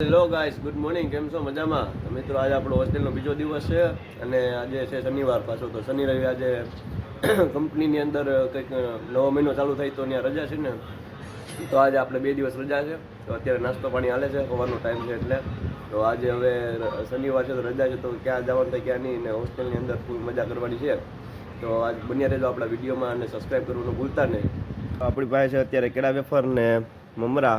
Hello guys good morning કેમ છો? મજામાં? તો મિત્રો, આજે આપણો હોસ્ટેલનો બીજો દિવસ છે અને આજે છે શનિવાર પાછો. તો શનિ રવિ આજે કંપનીની અંદર કંઈક નવો મહિનો ચાલુ થાય તો ત્યાં રજા છે ને? તો આજે આપણે બે દિવસ રજા છે. તો અત્યારે નાસ્તો પાણી હાલે છે, સવારનો ટાઈમ છે એટલે. તો આજે હવે શનિવાર છે તો રજા છે, તો ક્યાં જવાનું થાય, ક્યાં નહીં, ને હોસ્ટેલની અંદર ફૂલ મજા કરવાની છે. તો આજ બન્યા રહેજો આપણા વિડીયોમાં અને સબસ્ક્રાઈબ કરવાનું ભૂલતા નહીં. આપણી પાસે છે અત્યારે કેળા વેફર ને મમરા.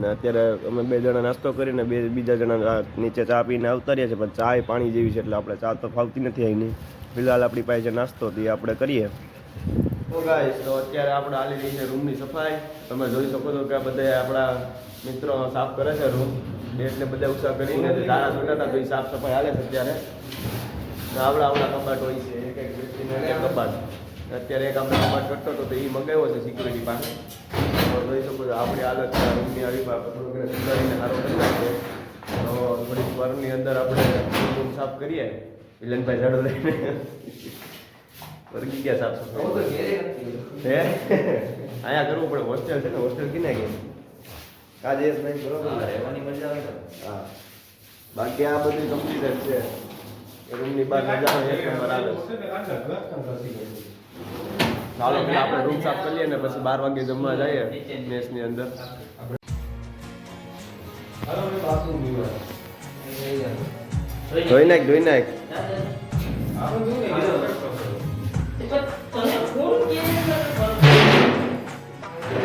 ને અત્યારે અમે બે જણા નાસ્તો કરીને બે બીજા જણા નીચે ચા પીને આવતા રહ્યા છે પણ ચા પાણી જેવી છે એટલે આપણે ચા તો ફાવતી નથી અહીંની. ફિલહાલ આપણી પાસે નાસ્તો તે આપણે કરીએ. તો ગાઈસ તો અત્યારે આપણે હાલી રહી છે રૂમની સફાઈ. તમે જોઈ શકો છો કે બધા આપણા મિત્રો સાફ કરે છે રૂમ. એટલે બધા ઉત્સાહ કરીને દાણા છૂટા હતા તો એ સાફ સફાઈ હાલે છે અત્યારે. આવડા આવડા કબાટ હોય છે એક એક વ્યક્તિને કબાટ. અત્યારે એક આપણે કબાટ કરતો હતો તો એ મંગાવ્યો છે સિક્યુરિટી પાસે. જોઈ શકો છો આપણી હાલત છે રૂમની આવી થોડુંક સુધારીને સારો કરી નાખીએ. તો થોડીક વારની અંદર આપણે રૂમ સાફ કરીએ. વિલનભાઈ ઝાડો લઈને. વર્ગી ગયા સાફ સફાઈ. હે? અહીંયા કરવું પડે હોસ્ટેલ છે ને હોસ્ટેલ કિના ગયા કાજેશ ભાઈ બરોબર? રહેવાની મજા આવે હા. બાકી આ બધી કમ્પ્લીટ જ છે. એ રૂમની બહાર મજા આવે એક નંબર આવે. ચાલો આપણે રૂમ સાફ કરીએ ને પછી બાર વાગે જમવા જઈએ મેસની અંદર. ધોઈ નાખ ધોઈ નાખ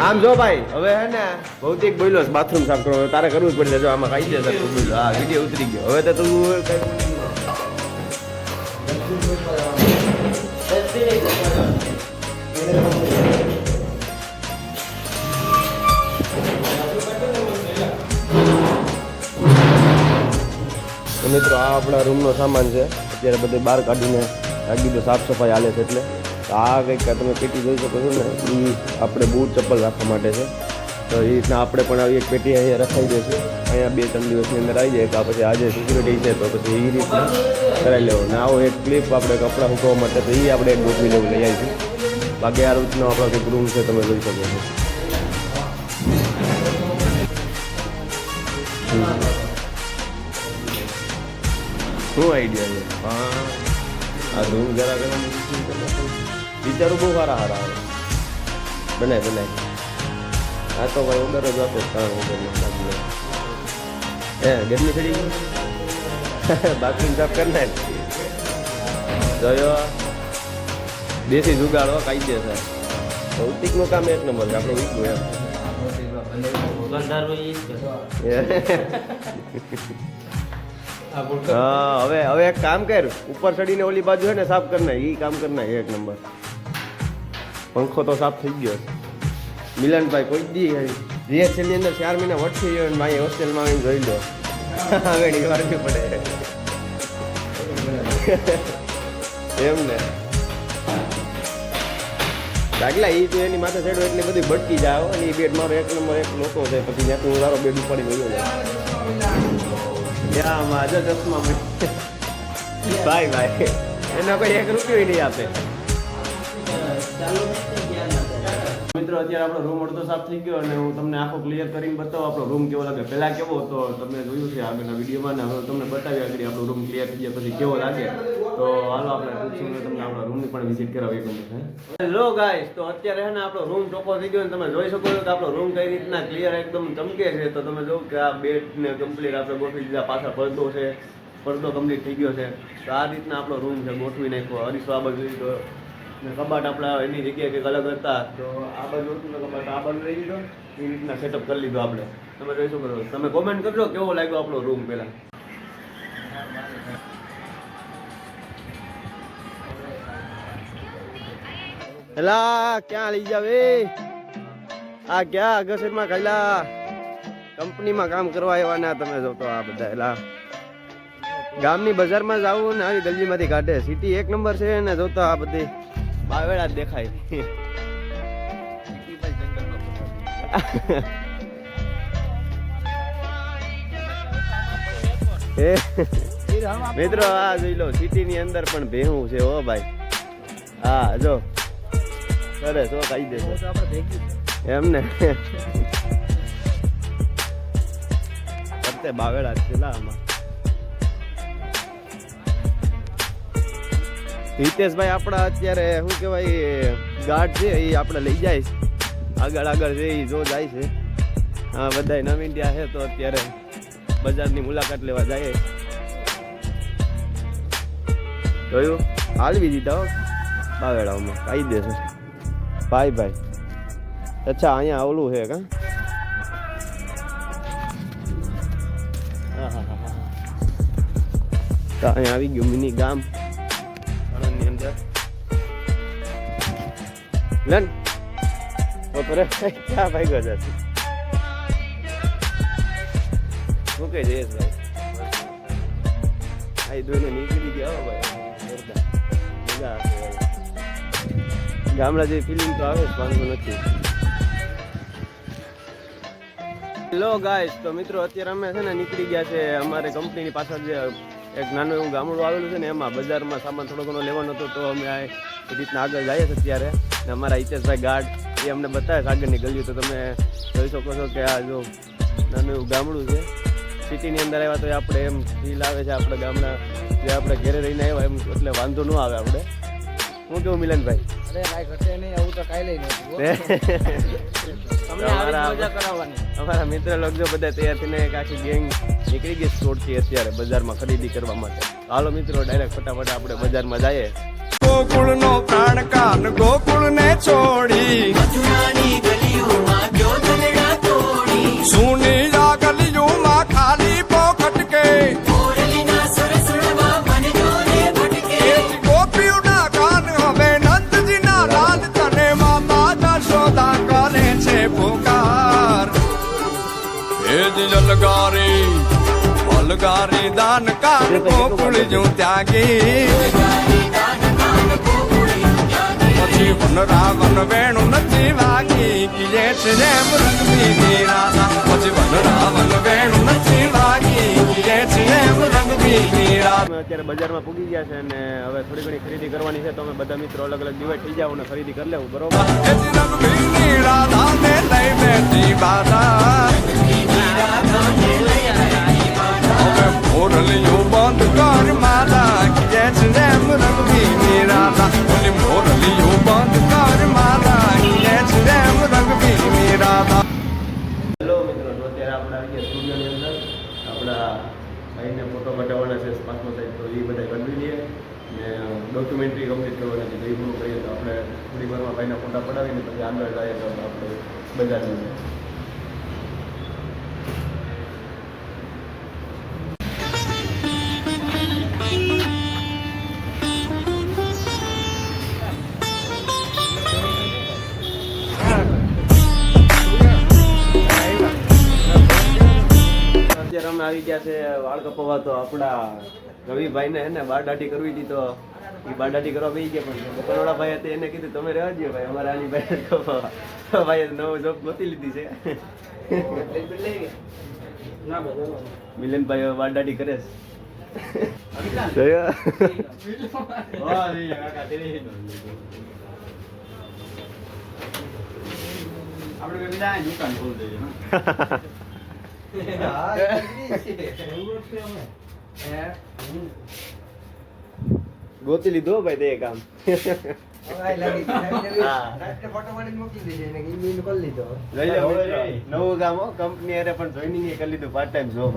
આમ જો ભાઈ, હવે હે ને ભૌતિક બોલ્યો બાથરૂમ સાફ કરો તારે કરવું જ પડશે, જો આમાં ખાઈ દે હા વીડિયો ઉતરી ગયો. હવે તો તું તો મિત્રો, આ આપણા રૂમનો સામાન છે. અત્યારે બધે બહાર કાઢીને રાખી દો સાફ સફાઈ હાલે છે એટલે. આ કંઈક તમે પેટી જોઈ શકો છો ને એ આપણે બૂટ ચપ્પલ રાખવા માટે છે. તો એ રીતના આપણે પણ આવી એક પેટી અહીંયા રખાઈ દઈશું અહીંયા બે ત્રણ દિવસની અંદર આવી જાય, તો પછી આજે સિક્યુરિટી છે, તો પછી એ રીતના કરાવી લેવો ને આવો એક ક્લિપ આપણે કપડાં મૂકવા માટે, તો એ આપણે એક ગોઠવી લેવું, લઈ આવીશું. બાકી આ રીતનો આપણો કંઈક રૂમ છે, તમે જોઈ શકો છો. શું આઈડિયા છે. હા. આ રૂમ જરા ગરમ વિચારો બહુ સારા સારા આવે. બનાય બનાય આ તો ભાઈ ઓર્ડર જ આપે કારણ ઓર્ડર હે ગરમી ચડી ગઈ? બાથરૂમ સાફ કરી નાખ. જોયો. દેશી જુગાડો કાયદે છે ભૌતિકનું કામ એક નંબર છે આપણે વીકનું એમ. દુકાનદાર કે. હવે હવે એક કામ કર. ઉપર ચડીને ઓલી બાજુ હે ને સાફ કર ઈ કામ કર એક નંબર. પંખો તો સાફ થઈ ગયો. મિલનભાઈ કોઈ દી ની અંદર ચાર મહિના વટથી ગયો મારી હોસ્ટેલમાં આવીને જોઈ લો. હવે વાર પડે. એમ ને. દાખલા, ઈ તો એની માથે ચડ્યો એટલે બધી ભટકી જાવ અને એ બેડ મારો એક નંબર એક લોકો છે. પછી ત્યાંથી હું તારો બેડ ઉપાડી ગયો ત્યાં માજો ચશ્મા ભાઈ ભાઈ એનો કોઈ એક રૂપિયો નહીં આપે. મિત્રો, અત્યારે આપણો રૂમ અડધો સાફ થઈ ગયો અને હું તમને આખો ક્લિયર કરીને બતાવું. આપણો રૂમ કેવો લાગે? પહેલા કેવો હતો? તમે જોયું છે આગળના વિડીયોમાં ને હવે તમને બતાવી આગળ આપણો રૂમ ક્લિયર થઈ ગયા પછી કેવો લાગે. તો હાલો આપણે પૂછશું તમને આપણા રૂમની પણ વિઝિટ કરાવી ગમે હેલો ગાઈસ તો અત્યારે છે ને આપણો રૂમ ચોખ્ખો થઈ ગયો ને તમે જોઈ શકો છો કે આપણો રૂમ કઈ રીતના ક્લિયર એકદમ ચમકે છે. તો તમે જો કે આ બેડ ને કમ્પ્લીટ આપણે ગોઠવી દીધા. પાછળ પડદો છે. પડદો કમ્પ્લીટ થઈ ગયો છે. તો આ રીતના આપણો રૂમ છે ગોઠવી નાખ્યો. અરીસો આ બધું કબાટ આપણા એની જગ્યાએ કંઈક અલગ હતા, તો આ બાજુ હતું કબાટ, આ બાજુ લઈ લીધો એ રીતના સેટઅપ કરી લીધો આપણે. તમે જોઈ શકો છો. તમે કોમેન્ટ કરજો કેવો લાગ્યો આપણો રૂમ પહેલા. એલા ક્યાં લઈ જાવ આ ક્યાં અગસરમાં કઈલા કંપનીમાં કામ કરવા આવ્યા ના તમે જો તો આ બધા એલા ગામની બજારમાં જાવું ને આવી ગલીમાંથી કાઢે. સિટી એક નંબર છે ને જોતો આ બધી. બાવેડા જ દેખાય. મિત્રો આ જોઈ લો સિટી ની અંદર પણ ભેહું છે ઓ ભાઈ. હા જો. સરસ હો કહી દેજો. એમ ને. તે બાવેડા જ છે લા આમાં. હિતેશભાઈ આપણા અત્યારે, શું કહેવાય ગાર્ડ છે, એ આપણે લઈ જાય છે. આગળ આગળ છે એ જો જાય છે. હા બધા નવ ઇન્ડિયા છે, તો અત્યારે બજારની મુલાકાત લેવા જાય જોયું? હાલવી દીધા હો કાઈ દેશે ભાઈ ભાઈ. અચ્છા, અહીંયા ઓલું છે કા? અહીંયા આવી ગયું મિની ગામ. અંદર લન બપોરે ક્યાં ભાગ્યો છે? શું કહે જયેશભાઈ આ દોઈને નીકળી ગયા ભાઈ. મજા ગામડા જેવી ફિલિંગ તો આવે જ, વાંધો નથી. હેલો ગાઈસ તો મિત્રો, અત્યારે અમે છે ને નીકળી ગયા છે અમારે કંપનીની પાછળ જે એક નાનું એવું ગામડું આવેલું છે ને એમાં બજારમાં સામાન થોડો ઘણો લેવાનો હતો તો અમે આ રીતના આગળ જઈએ છીએ ત્યારે ને અમારા હિતેશભાઈ ગાર્ડ એ અમને બતાવે છે આગળની ગલીઓ તો તમે જોઈ શકો છો કે આ જો નાનું એવું ગામડું છે. સિટીની અંદર આવ્યા તો આપણે એમ ફીલ આવે છે આપણે ગામના જે આપણે ઘેરે રહીને આવ્યા એમ એટલે વાંધો ન આવે આપણે. હું કેવું મિલનભાઈ? અરે ભાઈ ઘટે નહીં આવું તો કાંઈ લઈ નહોતું અમારા મિત્ર લોકો બધા તૈયાર થઈને એક આખી ગેંગ નીકળી ગઈ છોડતી અત્યારે બજારમાં ખરીદી કરવા માટે. હાલો મિત્રો ડાયરેક્ટ ફટાફટ આપણે બજારમાં જઈએ. ગોકુળ નો પ્રાણ કાન ગોકુળ ને છોડી સુની આ દાન કાન ગોકુળ જો ત્યાગી પછી વન રાવણ વેણુ નથી વાગી કિયે છે જેમ રંગબીની રાધા પછી વન રાવણ વેણુ નથી વાગી કિયે છે જેમ રાધા અમે અત્યારે બજારમાં પૂગી ગયા છે અને હવે થોડી ઘણી ખરીદી કરવાની છે તો અમે બધા મિત્રો અલગ અલગ ડિવાઈડ થઈ જાવ અને ખરીદી કરી લેવું બરોબર? રાધા ને લઈ બેઠી બાધા. મોરલીઓ બંધ કર કિયે છે જેમ રંગબીની રાધા ઓલી મોરલીઓ બંધ કર કિયે છે જેમ રંગબીની રાધા હેલો મિત્રો. તો અત્યારે આપણે આવી ગયા સ્ટુડિયોની અંદર. આપણા ભાઈને ફોટો કઢાવવાના છે પાસપોર્ટ સાઈઝ તો એ બધા કરી લઈએ ને ડોક્યુમેન્ટરી કમ્પ્લીટ કરવાના છે એ પૂરું કરીએ. તો આપણે થોડી વારમાં ભાઈના ફોટા પડાવીને પછી આગળ જઈએ તો આપણે બજારની અંદર આવી ગયા છે વાળ કપાવવા તો આપણા રવિભાઈને હે ને વાળ કરવી હતી તો એ બારડાટી કરવા બેસી ગયા પણ બકરવાળા ભાઈ હતા એને કીધું તમે રહેવા દો ભાઈ અમારે આની ભાઈ કપાવવા. ભાઈ નવો જોબ ગોતી લીધી છે. મિલનભાઈ બારડાટી કરે છે. આપણે દાઢી કરે છે જોયો? ગોતી લીધો ભાઈ તે કામ. નવું કામ હો કંપની અરે પણ જોઈનિંગ એ કરી લીધું પાર્ટ ટાઈમ જોબ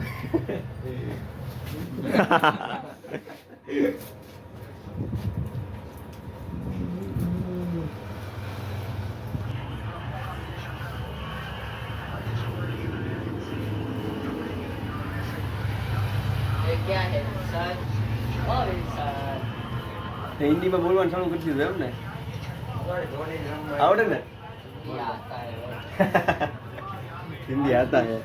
હિન્દીમાં બોલવાનું શરૂ કરી દીધું એમ ને આવડે ને? હિન્દી હતા હે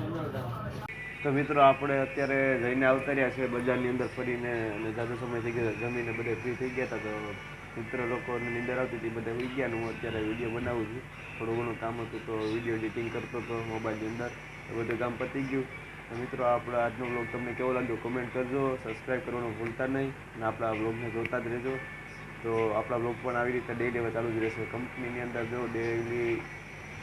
તો મિત્રો આપણે અત્યારે જઈને અવતર્યા છે બજારની અંદર ફરીને અને જાજો સમય થઈ ગયો જમીને બધે ફ્રી થઈ ગયા હતા તો મિત્ર લોકોની નિંદર આવતી હતી બધા ઉઈ ગયા હું અત્યારે વીડિયો બનાવું છું. થોડું ઘણું કામ હતું તો વીડિયો એડિટિંગ કરતો હતો મોબાઈલની અંદર બધું કામ પતી ગયું. મિત્રો, આપણા આજનો બ્લોગ તમને કેવો લાગ્યો? કમેન્ટ કરજો. સબસ્ક્રાઈબ કરવાનું ભૂલતા નહીં. અને આપણા બ્લોગને જોતા જ રહેજો. તો આપણા બ્લોગ પણ આવી રીતે ડેલી હવે ચાલુ જ રહેશે. કંપનીની અંદર જો ડેલી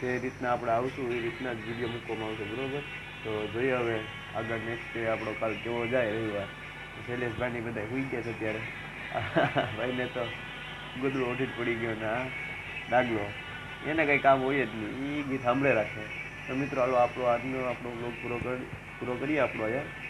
જે રીતના આપણે આવશું, એ રીતના જ વીડિયો મૂકવામાં આવશે. બરોબર? તો જોઈએ હવે આગળ નેક્સ્ટ ડે આપણો કાલ કેવો જાય રવિવાર. શૈલેષભાઈની બધા સુઈ ગયા છે અત્યારે. ભાઈને તો ગોદડું ઓઢી પડી ગયો ને આ ડાગલો. એને કંઈ કામ હોય જ નહીં. એ ગીત સાંભળે રાખે. તો મિત્રો, હાલો, આપણો આજનો આપણો બ્લોગ પૂરો કરી પૂરો કરીએ આપણો અહીંયા